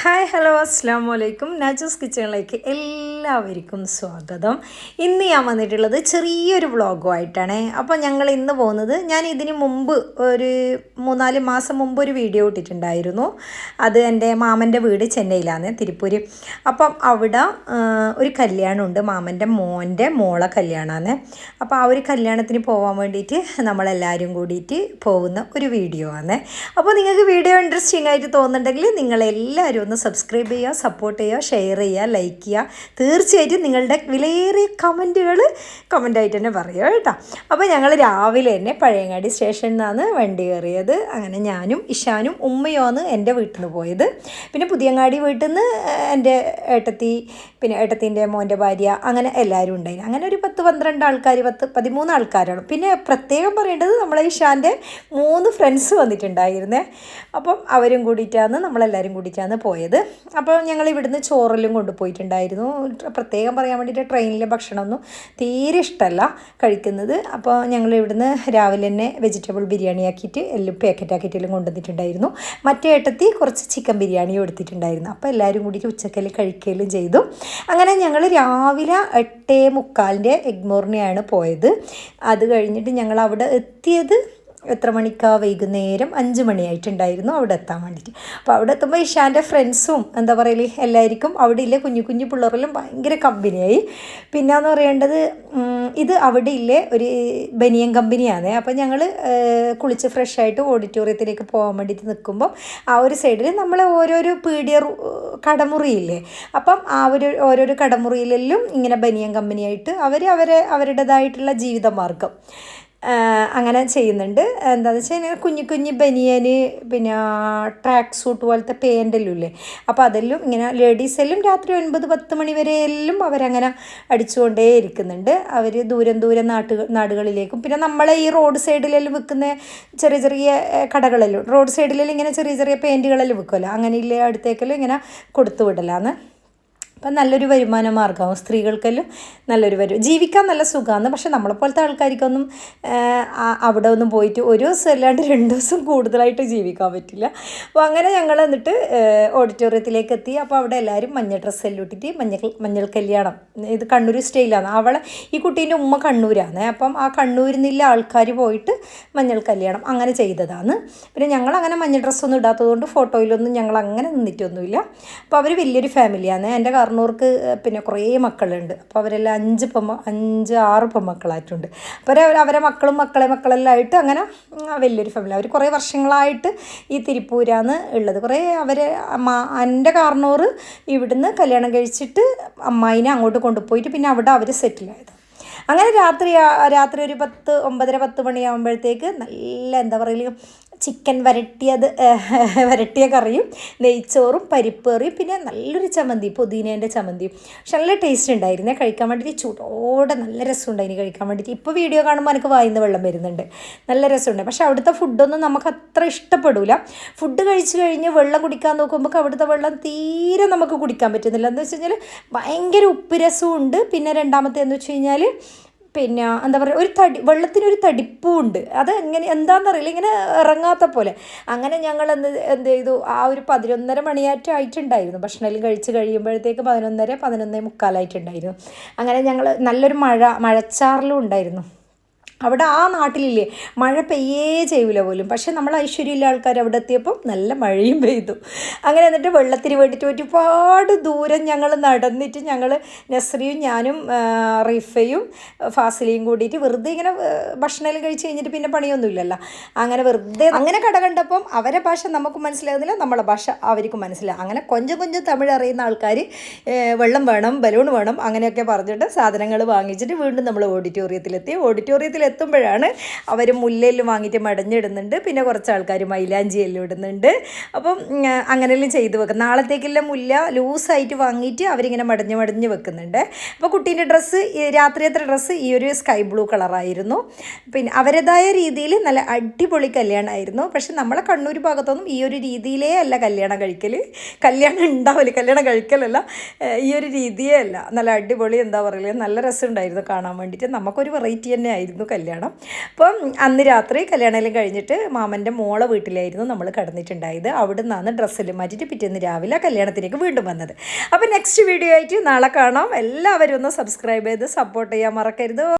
Hi hello അസ്സാം വലൈക്കും nachos കിച്ചണിലേക്ക് എല്ലാവർക്കും സ്വാഗതം. ഇന്ന് ഞാൻ വന്നിട്ടുള്ളത് ചെറിയൊരു വ്ളോഗുമായിട്ടാണ്. അപ്പോൾ ഞങ്ങൾ ഇന്ന് പോകുന്നത് ഞാൻ ഇതിന് മുമ്പ് ഒരു മൂന്നാൽ മാസം മുമ്പ് ഒരു വീഡിയോ ഇട്ടിട്ടുണ്ടായിരുന്നു. അത് എന്റെ മാമന്റെ വീട് ചെന്നൈയിലാണ് തിരുപ്പൂര്. അപ്പം അവിടെ ഒരു ഒരു കല്യാണമുണ്ട്. മാമന്റെ മോന്റെ മോളെ കല്യാണമാണ്. അപ്പോൾ ആ ഒരു കല്യാണത്തിന് പോകാൻ വേണ്ടിയിട്ട് നമ്മളെല്ലാവരും കൂടിയിട്ട് പോകുന്ന ഒരു വീഡിയോ ആണ്. അപ്പോൾ നിങ്ങൾക്ക് വീഡിയോ ഇൻട്രസ്റ്റിംഗ് ആയിട്ട് തോന്നുന്നുണ്ടെങ്കിൽ നിങ്ങളെല്ലാവരും ഒന്ന് സബ്സ്ക്രൈബ് ചെയ്യുക സപ്പോർട്ട് ചെയ്യുക ഷെയർ ചെയ്യുക ലൈക്ക് ചെയ്യുക. തീർച്ചയായിട്ടും നിങ്ങളുടെ വിലയേറിയ കമന്റുകൾ കമന്റായിട്ട് തന്നെ പറയുക കേട്ടോ. അപ്പോൾ ഞങ്ങൾ രാവിലെ തന്നെ പഴയങ്ങാടി സ്റ്റേഷനിൽ നിന്നാണ് വണ്ടി കയറിയത്. അങ്ങനെ ഞാനും ഇഷാനും ഉമ്മയുമാണ് എന്റെ വീട്ടിൽ നിന്ന് പോയത്. പിന്നെ പുതിയങ്ങാടി വീട്ടിൽ നിന്ന് എന്റെ ഏട്ടത്തി പിന്നെ ഏട്ടത്തിന്റെ മോന്റെ ഭാര്യ അങ്ങനെ എല്ലാവരും ഉണ്ടായിരുന്നു. അങ്ങനെ ഒരു പത്ത് പന്ത്രണ്ട് ആൾക്കാർ പത്ത് പതിമൂന്ന് ആൾക്കാരാണ്. പിന്നെ പ്രത്യേകം പറയേണ്ടത് നമ്മളെ ഇഷാന്റെ മൂന്ന് ഫ്രണ്ട്സ് വന്നിട്ടുണ്ടായിരുന്നേ. അപ്പം അവരും കൂടിയിട്ടാണ് നമ്മളെല്ലാവരും കൂടിയിട്ടാണ് പോയത്. അപ്പോൾ ഞങ്ങൾ ഇവിടുന്ന് ചോറെല്ലാം കൊണ്ടുപോയിട്ടുണ്ടായിരുന്നു. പ്രത്യേകം പറയാൻ വേണ്ടിയിട്ട് ട്രെയിനിലെ ഭക്ഷണമൊന്നും തീരെ ഇഷ്ടമല്ല കഴിക്കുന്നത്. അപ്പോൾ ഞങ്ങൾ ഇവിടുന്ന് രാവിലെ തന്നെ വെജിറ്റബിൾ ബിരിയാണി ആക്കിയിട്ട് എല്ലാം പാക്കറ്റ് ആക്കിയിട്ടെല്ലാം കൊണ്ടുവന്നിട്ടുണ്ടായിരുന്നു. മറ്റേ ഏട്ടത്തി കുറച്ച് ചിക്കൻ ബിരിയാണി എടുത്തിട്ടുണ്ടായിരുന്നു അപ്പോൾ എല്ലാവരും കൂടി ഉച്ചക്കൽ കഴിക്കുകയും ചെയ്തു. അങ്ങനെ ഞങ്ങൾ രാവിലെ എട്ടേ മുക്കാലിന്റെ എഗ്മോറിനെയാണ് പോയത്. അത് കഴിഞ്ഞിട്ട് ഞങ്ങൾ അവിടെ എത്തിയത് എത്ര മണിക്കാ വൈകുന്നേരം? അഞ്ച് മണിയായിട്ടുണ്ടായിരുന്നു അവിടെ എത്താൻ വേണ്ടിയിട്ട്. അപ്പോൾ അവിടെ എത്തുമ്പോൾ ഇഷാന്റെ ഫ്രണ്ട്സും എന്താ പറയൽ എല്ലാവർക്കും അവിടെ ഇല്ലേ കുഞ്ഞു കുഞ്ഞു പിള്ളേരെല്ലാം ഭയങ്കര കമ്പനിയായി പിന്നെന്ന് പറയേണ്ടത് ഇത് അവിടെ ഇല്ലേ ഒരു ബനിയൻ കമ്പനിയാണ് അപ്പോൾ ഞങ്ങൾ കുളിച്ച് ഫ്രഷ് ആയിട്ട് ഓഡിറ്റോറിയത്തിലേക്ക് പോകാൻ വേണ്ടിയിട്ട് നിൽക്കുമ്പോൾ ആ ഒരു സൈഡിൽ നമ്മളെ ഓരോരോ പീഡിയ റൂ- കടമുറിയില്ലേ? അപ്പം ആ ഒരു ഓരോരോ കടമുറിയിലെല്ലാം ഇങ്ങനെ ബനിയൻ കമ്പനിയായിട്ട് അവർ അവരെ അവരുടേതായിട്ടുള്ള ജീവിതമാർഗം. ആ, അങ്ങനെ ചെയ്യുന്നുണ്ട്. എന്താണെന്ന് വെച്ചാൽ ഇങ്ങനെ കുഞ്ഞു കുഞ്ഞു ബനിയന് പിന്നെ ട്രാക്ക് സൂട്ട് പോലത്തെ പേന്റെല്ലാം ഇല്ലേ? അപ്പോൾ അതെല്ലാം ഇങ്ങനെ ലേഡീസെല്ലാം രാത്രി ഒൻപത് പത്ത് മണി വരെ എല്ലാം അവരങ്ങനെ അടിച്ചുകൊണ്ടേ ഇരിക്കുന്നുണ്ട്. അവർ ദൂരം ദൂരം നാട്ടുകൾ നാടുകളിലേക്കും. പിന്നെ നമ്മളെ ഈ റോഡ് സൈഡിലെല്ലാം വിൽക്കുന്ന ചെറിയ ചെറിയ കടകളെല്ലാം. റോഡ് സൈഡിലെല്ലാം ഇങ്ങനെ ചെറിയ ചെറിയ പെയിന്റുകളെല്ലാം വിൽക്കുമല്ലോ അങ്ങനെ ഇല്ലേ അടുത്തേക്കെല്ലാം ഇങ്ങനെ കൊടുത്തു വിടലാന്ന്. അപ്പം നല്ലൊരു വരുമാന മാർഗമാവും സ്ത്രീകൾക്കെല്ലാം നല്ലൊരു വരും ജീവിക്കാൻ നല്ല സുഖമാണ്. പക്ഷെ നമ്മളെപ്പോലത്തെ ആൾക്കാർക്കൊന്നും അവിടെ ഒന്നും പോയിട്ട് ഒരു ദിവസം അല്ലാണ്ട് രണ്ട് ദിവസം കൂടുതലായിട്ട് ജീവിക്കാൻ പറ്റില്ല. അപ്പോൾ അങ്ങനെ ഞങ്ങൾ എന്നിട്ട് ഓഡിറ്റോറിയത്തിലേക്ക് എത്തി അപ്പോൾ അവിടെ എല്ലാവരും മഞ്ഞ ഡ്രസ്സെല്ലാം ഇട്ടിട്ട് മഞ്ഞൾ മഞ്ഞൾ കല്യാണം ഇത് കണ്ണൂർ സ്റ്റൈലാണ്. അവളെ ഈ കുട്ടീന്റെ ഉമ്മ കണ്ണൂരാണ്. അപ്പം ആ കണ്ണൂരിൽ നിന്നുള്ള ആൾക്കാർ പോയിട്ട് മഞ്ഞൾ കല്യാണം അങ്ങനെ ചെയ്തതാണ്. പിന്നെ ഞങ്ങൾ അങ്ങനെ മഞ്ഞ ഡ്രസ്സൊന്നും ഇടാത്തതുകൊണ്ട് ഫോട്ടോയിലൊന്നും ഞങ്ങൾ അങ്ങനെ നിന്നിട്ടൊന്നുമില്ല. അപ്പോൾ അവർ വലിയൊരു ഫാമിലിയാണ്. എന്റെ കാർണൂർക്ക് പിന്നെ കുറേ മക്കളുണ്ട്. അപ്പോൾ അവരെല്ലാം അഞ്ച് പെമ്മ അഞ്ച് ആറ് പെമ്മക്കളായിട്ടുണ്ട്. അപ്പോൾ അവരെ മക്കളും മക്കളെ മക്കളെല്ലാം ആയിട്ട് അങ്ങനെ വലിയൊരു ഫാമിലി അവർ കുറേ വർഷങ്ങളായിട്ട് ഈ തിരുപ്പൂരാന്ന് ഉള്ളത്. കുറേ അവരെ എന്റെ കാർണൂർ ഇവിടുന്ന് കല്യാണം കഴിച്ചിട്ട് അമ്മായിനെ അങ്ങോട്ട് കൊണ്ടുപോയിട്ട് പിന്നെ അവിടെ അവർ സെറ്റിലായത് അങ്ങനെ രാത്രി രാത്രി ഒരു പത്ത് ഒമ്പതര പത്ത് മണിയാകുമ്പോഴത്തേക്ക് നല്ല എന്താ പറയുക ചിക്കൻ വരട്ടിയത് വരട്ടിയ കറിയും നെയ്ച്ചോറും പരിപ്പ് കറിയും പിന്നെ നല്ലൊരു ചമ്മന്തി പുതിനേന്റെ ചമ്മന്തിയും പക്ഷെ നല്ല ടേസ്റ്റ് ഉണ്ടായിരുന്നേ. കഴിക്കാൻ വേണ്ടിയിട്ട് ചൂടോടെ നല്ല രസമുണ്ടായിന് കഴിക്കാൻ വേണ്ടിയിട്ട്. ഇപ്പോൾ വീഡിയോ കാണുമ്പോൾ എനിക്ക് വായിന്ന് വെള്ളം വരുന്നുണ്ട്. നല്ല രസമുണ്ട്. പക്ഷെ അവിടുത്തെ ഫുഡൊന്നും നമുക്ക് അത്ര ഇഷ്ടപ്പെടില്ല ഫുഡ് കഴിച്ചു കഴിഞ്ഞ് വെള്ളം കുടിക്കാൻ നോക്കുമ്പോൾ അവിടുത്തെ വെള്ളം തീരെ നമുക്ക് കുടിക്കാൻ പറ്റുന്നില്ല. എന്ന് വെച്ച് കഴിഞ്ഞാൽ ഭയങ്കര ഉപ്പ് രസവും ഉണ്ട് പിന്നെ രണ്ടാമത്തെ എന്ന് വെച്ച് കഴിഞ്ഞാൽ പിന്നെ എന്താ പറയുക ഒരു തടി വെള്ളത്തിനൊരു തടിപ്പും ഉണ്ട് അത് എങ്ങനെ എന്താണെന്നറിയില്ല ഇങ്ങനെ ഇറങ്ങാത്ത പോലെ. അങ്ങനെ ഞങ്ങൾ എന്ത് എന്ത് ചെയ്തു? ആ ഒരു പതിനൊന്നര മണിയാറ്റം ആയിട്ടുണ്ടായിരുന്നു. ഭക്ഷണമെല്ലാം കഴിച്ച് കഴിയുമ്പോഴത്തേക്ക് പതിനൊന്നര പതിനൊന്നേ മുക്കാലായിട്ടുണ്ടായിരുന്നു. അങ്ങനെ ഞങ്ങൾ നല്ലൊരു മഴ മഴച്ചാറിലും ഉണ്ടായിരുന്നു. അവിടെ ആ നാട്ടിലില്ലേ മഴ പെയ്യേ ചെയ്യൂല പോലും. പക്ഷെ നമ്മൾ ഐശ്വര്യമില്ല ആൾക്കാർ അവിടെ എത്തിയപ്പം നല്ല മഴയും പെയ്തു. അങ്ങനെ എന്നിട്ട് വെള്ളത്തിന് വേണ്ടിയിട്ട് ഒരുപാട് ദൂരം ഞങ്ങൾ നടന്നിട്ട് ഞങ്ങൾ നസ്രിയും ഞാനും റിഫയും ഫാസിലയും കൂടിയിട്ട് വെറുതെ ഇങ്ങനെ ഭക്ഷണം കഴിച്ച് കഴിഞ്ഞിട്ട് പിന്നെ പണിയൊന്നുമില്ലല്ലോ. അങ്ങനെ വെറുതെ അങ്ങനെ കട കണ്ടപ്പം അവരെ ഭാഷ നമുക്ക് മനസ്സിലാകുന്നില്ല നമ്മളെ ഭാഷ അവർക്ക് മനസ്സിലാകും അങ്ങനെ കൊഞ്ചം കൊഞ്ചം തമിഴ് അറിയുന്ന ആൾക്കാർ വെള്ളം വേണം ബലൂൺ വേണം അങ്ങനെയൊക്കെ പറഞ്ഞിട്ട് സാധനങ്ങൾ വാങ്ങിച്ചിട്ട് വീണ്ടും നമ്മൾ ഓഡിറ്റോറിയത്തിലെത്തി. ഓഡിറ്റോറിയത്തിൽ എത്തുമ്പോഴാണ് അവർ മുല്ലയിൽ വാങ്ങിയിട്ട് മടഞ്ഞിടുന്നുണ്ട്. പിന്നെ കുറച്ച് ആൾക്കാർ മൈലാഞ്ചിയെല്ലാം ഇടുന്നുണ്ട്. അപ്പം അങ്ങനെയെല്ലാം ചെയ്ത് വെക്കും. നാളത്തേക്കെല്ലാം മുല്ല ലൂസായിട്ട് വാങ്ങിയിട്ട് അവരിങ്ങനെ മടഞ്ഞ് മടഞ്ഞ് വെക്കുന്നുണ്ട്. അപ്പോൾ കുട്ടീന്റെ ഡ്രസ്സ് രാത്രിയത്തെ ഡ്രസ്സ് ഈ ഒരു സ്കൈ ബ്ലൂ കളറായിരുന്നു. പിന്നെ അവരുടേതായ രീതിയിൽ നല്ല അടിപൊളി കല്യാണമായിരുന്നു പക്ഷെ നമ്മളെ കണ്ണൂർ ഭാഗത്തൊന്നും ഈ ഒരു രീതിയിലേ അല്ല കല്യാണം കഴിക്കൽ കല്യാണം ഉണ്ടാവില്ല കല്യാണം കഴിക്കലല്ല. ഈ ഒരു രീതിയേ അല്ല. നല്ല അടിപൊളി എന്താ പറയുക നല്ല രസമുണ്ടായിരുന്നു കാണാൻ വേണ്ടിയിട്ട്. നമുക്കൊരു വെറൈറ്റി തന്നെ ആയിരുന്നു കല്യാണം. അപ്പം അന്ന് രാത്രി കല്യാണമെല്ലാം കഴിഞ്ഞിട്ട് മാമന്റെ മോളെ വീട്ടിലായിരുന്നു നമ്മൾ കടന്നിട്ടുണ്ടായത്. അവിടെ നിന്നാണ് ഡ്രസ്സിൽ മാറ്റിയിട്ട് പിറ്റേന്ന് രാവിലെ കല്യാണത്തിലേക്ക് വീണ്ടും വന്നത്. അപ്പോൾ നെക്സ്റ്റ് വീഡിയോ ആയിട്ട് നാളെ കാണാം. എല്ലാവരും ഒന്ന് സബ്സ്ക്രൈബ് ചെയ്ത് സപ്പോർട്ട് ചെയ്യാൻ മറക്കരുത്.